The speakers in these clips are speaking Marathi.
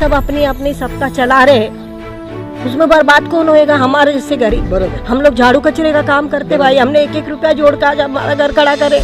सब अपनी अपनी सबका चला रहे उसमें बर्बाद कौन होएगा? हमारे जैसे गरीब। हम लोग झाड़ू कचरे का काम करते भाई। हमने एक एक रुपया जोड़ का हमारा घर खड़ा करे।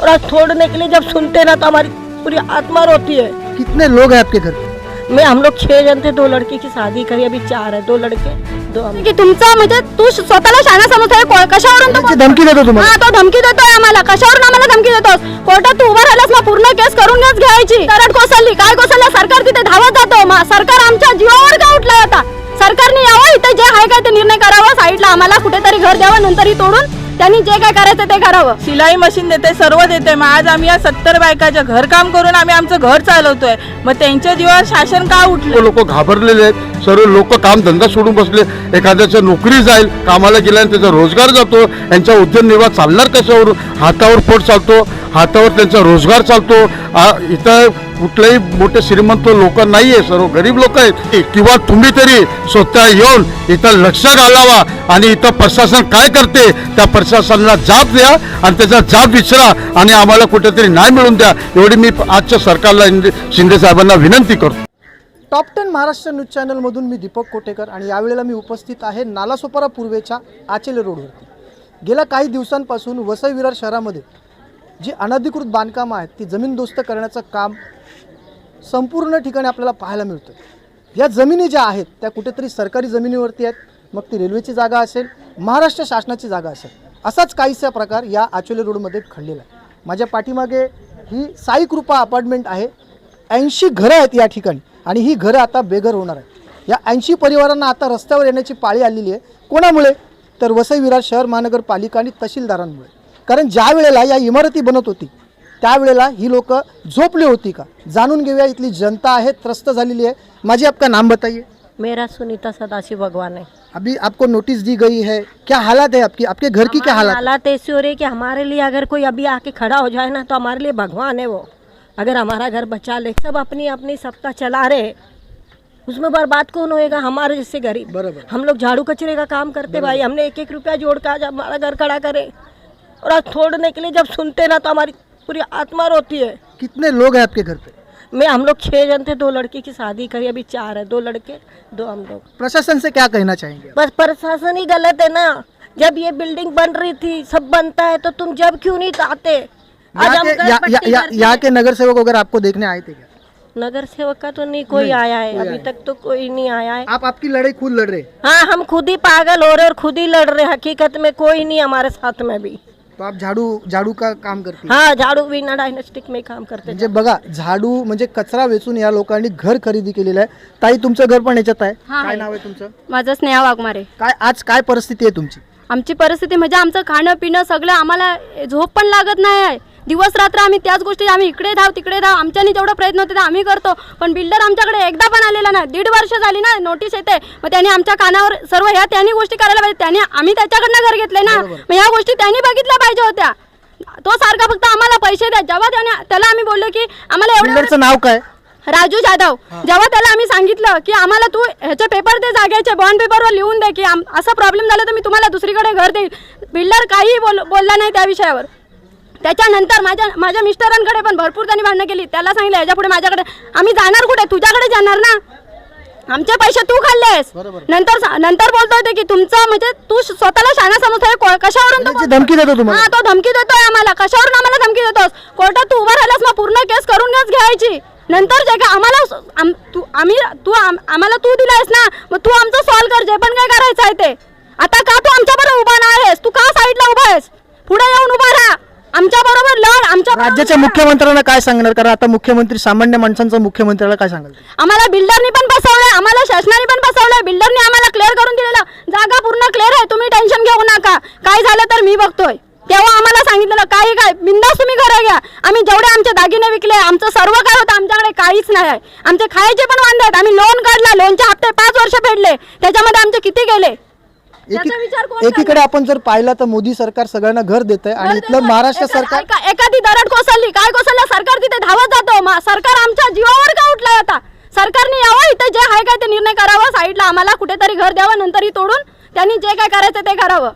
और आज छोड़ने के लिए जब सुनते ना तो हमारी पूरी आत्मा रोती है। कितने लोग हैं आपके घर? में मैं हम लोग छह जन थे दो लड़की की शादी करी अभी चार है दो लड़के। की तुमचा म्हणजे तू स्वतःला शाणा समजतोय को- कशावरून तू धमकी देतो तुम्हाला. हा तो धमकी देतोय आम्हाला. कशावरून आम्हाला धमकी देतोस? कोर्टात तू उभा राहिलास मग पूर्ण केस करूनच घ्यायची. तरड कोसळली काय कोसळलं? सरकार तिथे धावत जातो. मग सरकार आमच्या जीवावर का उठलाय आता? सरकारने यावं इथे जे आहे काय ते निर्णय करावा साईडला आम्हाला कुठेतरी घर द्यावं नंतर ही तोडून त्यांनी जे काय करायचं ते करावं. शिलाई मशीन देते सर्व देते. मग आज आम्ही या सत्तर बायकाच्या घरकाम करून आम्ही आमचं घर चालवतोय. मग त्यांच्या जीवावर शासन का उठलं? लोक घाबरलेले आहेत. सर्व लोक काम धंदा सोडून बसले. एखाद्याच्या नोकरी जाईल कामाला गेल्याने त्याचा रोजगार जातो. यांचा उद्योगनिर्वाह चालणार कशावर हातावर पोट चालतो. हातावर त्यांचा रोजगार चालतो. इथं कुठलेही मोठे श्रीमंत लोक नाही आहे सर्व गरीब लोक आहेत. किंवा तुम्ही तरी स्वतः येऊन इथं लक्ष घालावा आणि इथं प्रशासन काय करते त्या प्रशासनाला जाब द्या आणि त्याचा जाब विचारा आणि आम्हाला कुठेतरी न्याय मिळून द्या एवढी मी आजच्या सरकारला शिंदे साहेबांना विनंती करतो. टॉप टेन महाराष्ट्र न्यूज चॅनलमधून मी दीपक कोटेकर आणि यावेळेला मी उपस्थित आहे नालासोपारा पूर्वेच्या आचेले रोडवरती. गेल्या काही दिवसांपासून वसई विरार शहरामध्ये जी अनधिकृत बांधकामं आहेत ती जमीनदोस्त करण्याचं काम संपूर्ण ठिकाणी आपल्याला पाहायला मिळतं या जमिनी ज्या आहेत त्या कुठेतरी सरकारी जमिनीवरती आहेत. मग ती रेल्वेची जागा असेल महाराष्ट्र शासनाची जागा असेल. असाच काहीसा प्रकार या आचोले रोडमध्ये घडलेला आहे. माझ्या पाठीमागे ही साई कृपा अपार्टमेंट आहे. ऐंशी घरं आहेत या ठिकाणी आणि ही घरं आता बेघर होणार आहेत. या ऐंशी परिवारांना आता रस्त्यावर येण्याची पाळी आलेली आहे. कोणामुळे? तर वसई विरार शहर महानगरपालिका आणि तहसीलदारांमुळे. कारण ज्या वेळेला या इमारती बनत होती त्यावेळेला ही लोक झोपली होती का? जाणून घेऊया इथली जनता आहे त्रस्त झालेली आहे. माझी आपका नाम बताइए. मेरा सुनीता सदाशिव भगवान है। अभी आपको नोटिस दी गई है। क्या हालात है आपकी? आपके घर की क्या हालात? हालात ऐसी हो रही है कि हमारे लिए अगर कोई अभी आके खड़ा हो जाए ना तो हमारे लिए भगवान है वो। अगर हमारा घर बचा ले सब अपनी अपनी सबका चला रहे। उसमें बर्बाद कौन होएगा? हमारे जैसे गरीब। बराबर। हम लोग झाड़ू कचरे का काम करते भाई। हमने एक एक रुपया जोड़ कर आज हमारा घर खड़ा करे। और आज छोड़ने के लिए जब सुनते ना तो हमारी पूरी आत्मा रोती है। कितने लोग हैं आपके घर पे? मैं हम लोग छह जन थे दो लड़की की शादी करी अभी चार है दो लड़के दो हम लोग। प्रशासन से क्या कहना चाहेंगे? बस प्रशासन ही गलत है ना। जब ये बिल्डिंग बन रही थी सब बनता है तो तुम जब क्यों नहीं आते आज यहाँ हम के घर या- पट्टी या- या- करते यहाँ के नगर सेवक अगर आपको देखने आए थे क्या? नगर सेवक का तो नहीं कोई आया है कोई अभी तक तो कोई नहीं आया है। आप आपकी लड़ाई खुद लड़ रहे हाँ? हम खुद ही पागल हो रहे और खुद ही लड़ रहे हैं हकीकत में कोई नहीं हमारे साथ में भी। तो आप झाडू झाडू का काम करते? हाँ झाड़ू विना डायनेस्टिक में काम करते म्हणजे बघा झाडू म्हणजे कचरा वेचून या लोकांनी घर खरेदी केलेलं आहे. ताई तुमचं घर पण याच्यात आहे? हा, काय आहे. नाव आहे तुमचं? माझं स्नेहा वाघमारे. काय आज काय परिस्थिती आहे तुमची? आमची परिस्थिती म्हणजे आमचं खाणं पिणं सगळं आम्हाला झोप पण लागत नाही. आहे दिवस रात्र आम्ही त्याच गोष्टी आम्ही इकडे धाव तिकडे धाव आमच्यानी जेवढा प्रयत्न होते ते आम्ही करतो. पण बिल्डर आमच्याकडे एकदा पण आलेला नाही. दीड वर्ष झाली ना नोटीस येते. मग त्यांनी आमच्या कानावर सर्व ह्या त्यांनी गोष्टी करायला पाहिजे. त्यांनी आम्ही त्याच्याकडनं घर घेतले ना. मग ह्या गोष्टी त्यांनी बघितल्या पाहिजे होत्या. तो सारखा फक्त आम्हाला पैसे द्या. जेव्हा त्याने त्याला आम्ही बोललो की आम्हाला एवढं नाव काय? राजू जाधव. जेव्हा त्याला आम्ही सांगितलं की आम्हाला तू ह्याचे पेपर दे जागेचे बॉन्ड पेपरवर लिहून दे की असा प्रॉब्लेम झाला तर मी तुम्हाला दुसरीकडे घर देईल. बिल्डर काही बोल बोलला नाही त्या विषयावर. त्याच्यानंतर माझ्या माझ्या मिस्टरांकडे पण भरपूर त्यांनी भांडणं केली. त्याला सांगितलं याच्यापुढे माझ्याकडे आम्ही जाणार कुठे? तुझ्याकडे जाणार ना? आमचे पैसे तू खाल्लेस. नंतर नंतर बोलतो होते की तुमचं म्हणजे तू स्वतःला शाणा समजतोय कशावरून धमकी देतो हा तो धमकी देतोय आम्हाला. कशावरून आम्हाला धमकी देतोस? कोर्टात तू उभा राहिलास मग पूर्ण केस करूनच घ्यायची नंतर जे काय आम्हाला तू आम्ही तू आम- आम्हाला तू दिलायस ना मग तू आमचं सॉल्व कर. जे पण काय करायचं आहे ते. आता का तू आमच्या बरोबर उभा नाही आहेस? तू का साईडला उभा आहेस पुढे येऊन उभा राहा आमच्या बरोबर लढ आमच्या राज्याच्या. मुख्यमंत्र्यांना काय सांगणार? कारण आता मुख्यमंत्री सामान्य माणसांचा मुख्यमंत्र्याला काय सांगाल आम्हाला बिल्डरनी पण फसवलंय आम्हाला शासनाने पण फसवलंय बिल्डरनी आम्हाला क्लिअर करून दिलेलं. जागा पूर्ण क्लिअर आहे तुम्ही टेन्शन घेऊ नका. काय झालं तर मी बघतोय. तेव्हा आम्हाला सांगितलेलं काही काय बिंदास तुम्ही घरं घ्या. आम्ही जेवढे आमचे दागिने विकले आमचं सर्व काय होतं आमच्याकडे काहीच नाही आहे. आमचे खायचे पण वांदे आहेत. आम्ही लोन काढला लोनचे हप्ते पाच वर्ष फेडले. त्याच्यामध्ये आमचे किती गेले? त्याचा विचार कोण एकी- एकीकडे आपण जर पाहिलं तर मोदी सरकार सगळ्यांना घर देत आहे आणि इथलं महाराष्ट्र एका- सरकार ऐका- एखादी दरड कोसळली. काय कोसळलं? सरकार तिथे धावत जातो. मा- सरकार आमच्या जीवावर का उठलाय आता? सरकारने यावं. इथे जे आहे काय ते निर्णय करावा. साईडला आम्हाला कुठेतरी घर द्यावं. नंतर ही तोडून त्यांनी जे काय करायचं ते करावं.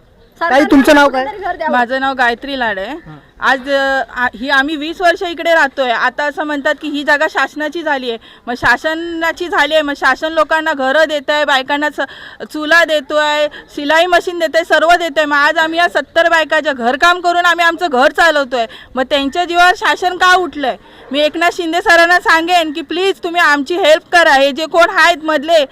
ताई तुमचं नाव काय? माझं नाव गायत्री लाड आहे. आज आ- ही आम्ही वीस वर्ष इकडे राहतोय. आता असं म्हणतात की ही जागा शासनाची झाली आहे. मग शासनाची झाली आहे मग शासन लोकांना घरं देत आहे बायकांना स चुला देतोय सिलाई मशीन देत आहे सर्व देत आहे मग आज आम्ही या सत्तर बायकाच्या घरकाम करून आम्ही आमचं घर चालवतोय. मग त्यांच्या जीवावर शासन का उठलंय? मी एकनाथ शिंदे सरांना सांगेन की प्लीज तुम्ही आमची हेल्प करा. हे जे कोण आहेत मधले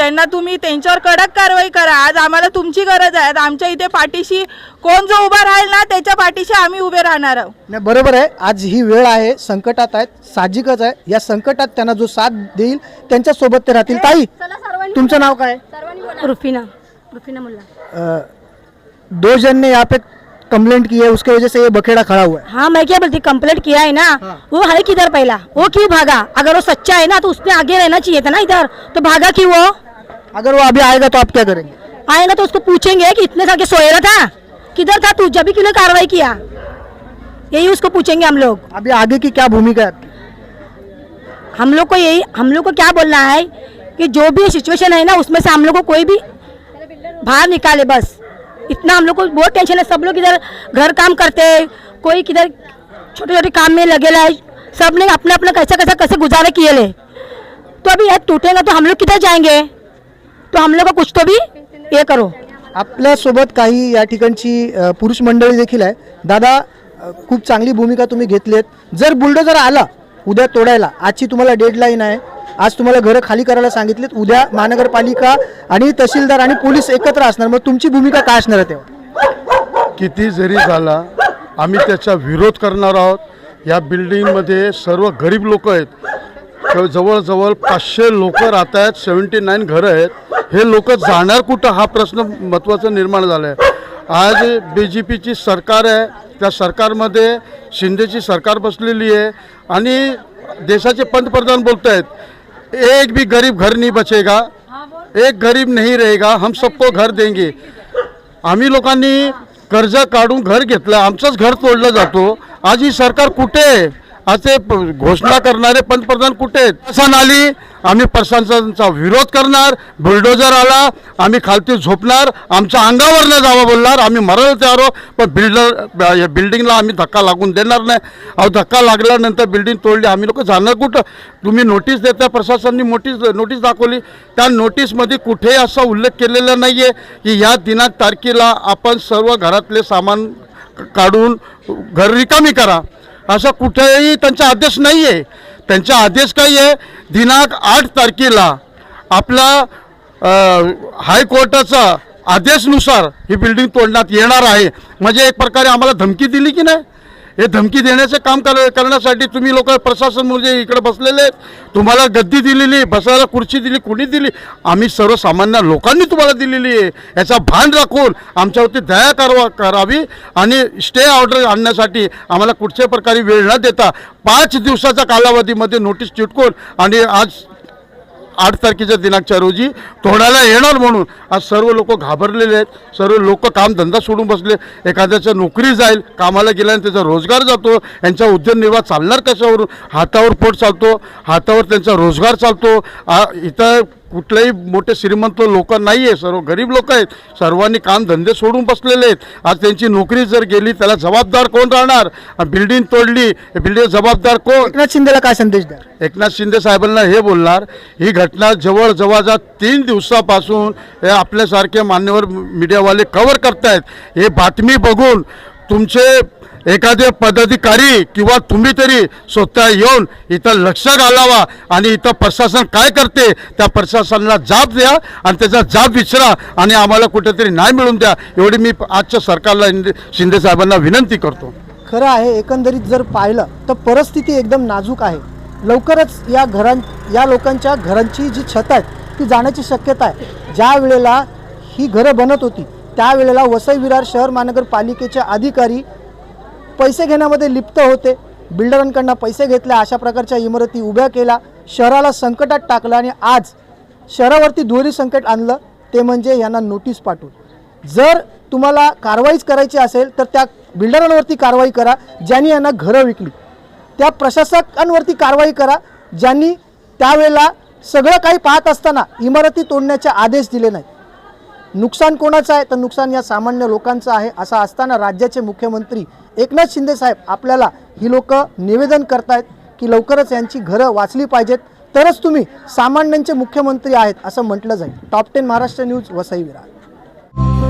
त्यांना तुम्ही त्यांच्यावर कडक कारवाई करा. आज आम्हाला तुमची गरज आहे. आज आमच्या इथे पाठीशी कोण जो उभा राहील ना त्याच्या पाठीशी आम्ही उभे राहणार आहोत. नाही बरोबर आहे. आज ही वेळ आहे संकटात आहेत साहजिकच आहे. या संकटात त्यांना जो साथ देईल त्यांच्यासोबत ते राहतील. ताई तुमचं नाव काय? रुफीना रुफीना मुल्ला. अ, दो जन ने यहाँ पे कंप्लेंट की है उसके वजह से ये बखेड़ा खड़ा हुआ है. हाँ मैं क्या बोलती कंप्लेंट किया है ना? वो है किधर पहला? वो क्यों भागा? अगर वो सच्चा है ना तो उसने आगे रहना चाहिए था ना इधर। तो भागा क्यों वो? अगर वो अभी आएगा तो आप क्या करेंगे? आएगा तो उसको पूछेंगे कि इतने साल के सोएरा था? किधर था तू? जब भी क्यों ने कार्रवाई किया? यही उसको पूछेंगे हम लोग। अभी आगे की क्या भूमिका है? हम लोग को यही हम लोग को क्या बोलना है कि जो भी सिचुएशन है ना उसमें से हम लोग को कोई भी बाहर निकाले बस। इतना हम लोग को बहुत टेंशन है। सब लोग इधर घर काम करते हैं कोई किधर छोटे छोटे काम में लगे है सबने अपना अपना कैसा कैसा कैसे गुजारे किए ले। तो अभी एक टूटेगा तो हम लोग किधर जाएँगे? तो हम लोग को कुछ तो भी ये करो। आपल्यासोबत काही या ठिकाणची अ, पुरुष मंडळी देखील आहे. दादा अ, खूप चांगली भूमिका तुम्ही घेतलीत. जर बुलडोजर आला उद्या तोडायला आजची तुम्हाला डेडलाईन आहे. आज तुम्हाला घरं खाली करायला सांगितलीत. उद्या महानगरपालिका आणि तहसीलदार आणि पोलीस एकत्र असणार. मग तुमची भूमिका काय असणार आहे तेव्हा? किती जरी झाला आम्ही त्याचा विरोध करणार आहोत. या बिल्डिंगमध्ये सर्व गरीब लोक आहेत. तर जवळजवळ पाचशे लोक राहत आहेत सेवन्टी नाईन घरं आहेत. हे लोक जाणार कुठं? हा प्रश्न महत्त्वाचा निर्माण झाला आहे आज बी जे पीची सरकार आहे. त्या सरकारमध्ये शिंदेची सरकार बसलेली आहे. आणि देशाचे पंतप्रधान बोलत आहेत एक भी गरीब घर नहीं बचेगा. एक गरीब नहीं रहेगा. हम सबको घर देंगे. आम्ही लोकांनी कर्ज काढून घर घेतलं. आमचंच घर तोडलं जातो. आज ही सरकार कुठे आहे? असे प- घोषणा करणारे पंतप्रधान कुठे आहेत? प्रशासन आली आम्ही प्रशासनाचा विरोध करणार बुलडोजर आला आम्ही खालती झोपणार आमच्या अंगावर नाही जावं बोलणार आम्ही मरायला तयार पण बिल्डर या बिल्डिंगला आम्ही धक्का लागून देणार नाही. अहो धक्का लागल्यानंतर बिल्डिंग तोडली आम्ही लोक जाणार कुठं? तुम्ही नोटीस देता प्रशासनाने नोटीस नोटीस दाखवली. त्या नोटीसमध्ये कुठेही असा उल्लेख केलेला नाही आहे की या दिनांक तारखेला आपण सर्व घरातले सामान काढून घर रिकामी करा. असा कुठेही त्यांचा आदेश नाही आहे त्यांचा आदेश काय आहे? दिनांक आठ तारखेला आपला हायकोर्टाचा आदेशनुसार ही बिल्डिंग तोडण्यात येणार आहे. म्हणजे एक प्रकारे आम्हाला धमकी दिली की नाही? हे धमकी देण्याचे काम कर करण्यासाठी तुम्ही लोक प्रशासन म्हणजे इकडे बसलेले आहेत. तुम्हाला गद्दी दिलेली बसायला खुर्ची दिली कुणी दिली? आम्ही सर्वसामान्य लोकांनी तुम्हाला दिलेली आहे. याचा भान राखून आमच्यावरती दया करवा करावी आणि स्टे ऑर्डर आणण्यासाठी आम्हाला कुठच्याही प्रकारे वेळ न देता पाच दिवसाच्या कालावधीमध्ये नोटीस चिटकून आणि आज आठ तारखेच्या दिनांकच्या रोजी तोडायला येणार म्हणून आज सर्व लोक घाबरलेले आहेत. सर्व लोक कामधंदा सोडून बसले. एखाद्याचं नोकरी जाईल कामाला गेल्याने त्याचा रोजगार जातो. यांचा उद्योगनिर्वाह चालणार कशावरून? हातावर पोट चालतो. हातावर त्यांचा रोजगार चालतो. आ- इथं कुठलेही मोठे श्रीमंत लोक नाही आहे सर्व गरीब लोक आहेत. सर्वांनी काम धंदे सोडून बसलेले आहेत. आज त्यांची नोकरी जर गेली त्याला जबाबदार कोण राहणार? बिल्डिंग तोडली बिल्डिंग जबाबदार कोण? एकनाथ शिंदेला काय संदेश द्या एकनाथ शिंदे साहेबांना हे बोलणार ही घटना जवळ जवळच्या तीन दिवसापासून हे आपल्यासारखे मान्यवर मीडियावाले कव्हर करतायत. हे बातमी बघून तुमचे एखादे पदाधिकारी किंवा तुम्ही तरी स्वतः येऊन इथं लक्ष घालावा आणि इथं प्रशासन काय करते त्या प्रशासनाला जाब द्या आणि त्याचा जाब विचारा आणि आम्हाला कुठेतरी न्याय मिळून द्या एवढी मी आजच्या सरकारला शिंदे साहेबांना विनंती करतो. खरं आहे एकंदरीत जर पाहिलं तर परिस्थिती एकदम नाजूक आहे. लवकरच या घरां या लोकांच्या घरांची जी छत आहे ती जाण्याची शक्यता आहे. ज्या वेळेला ही घरं बनत होती त्यावेळेला वसई विरार शहर महानगरपालिकेचे अधिकारी पैसे घेण्यामध्ये लिप्त होते. बिल्डरांकडनं पैसे घेतले अशा प्रकारच्या इमारती उभ्या केल्या. शहराला संकटात टाकलं आणि आज शहरावरती दुहेरी संकट आणलं. ते म्हणजे यांना नोटीस पाठवून. जर तुम्हाला कारवाईच करायची असेल तर त्या बिल्डरांवरती कारवाई करा ज्यांनी यांना घरं विकली. त्या प्रशासकांवरती कारवाई करा ज्यांनी त्यावेळेला सगळं काही पाहत असताना इमारती तोडण्याचे आदेश दिले नाहीत. नुकसान कोणाचं आहे? तर नुकसान या सामान्य लोकांचं आहे. असं असताना राज्याचे मुख्यमंत्री एकनाथ शिंदे साहेब आपल्याला ही लोक निवेदन करतायत की लवकरच यांची घरं वाचली पाहिजेत. तरच तुम्ही सामान्यांचे मुख्यमंत्री आहेत असं म्हटलं जाईल. Top ten Maharashtra news Vasai Virar.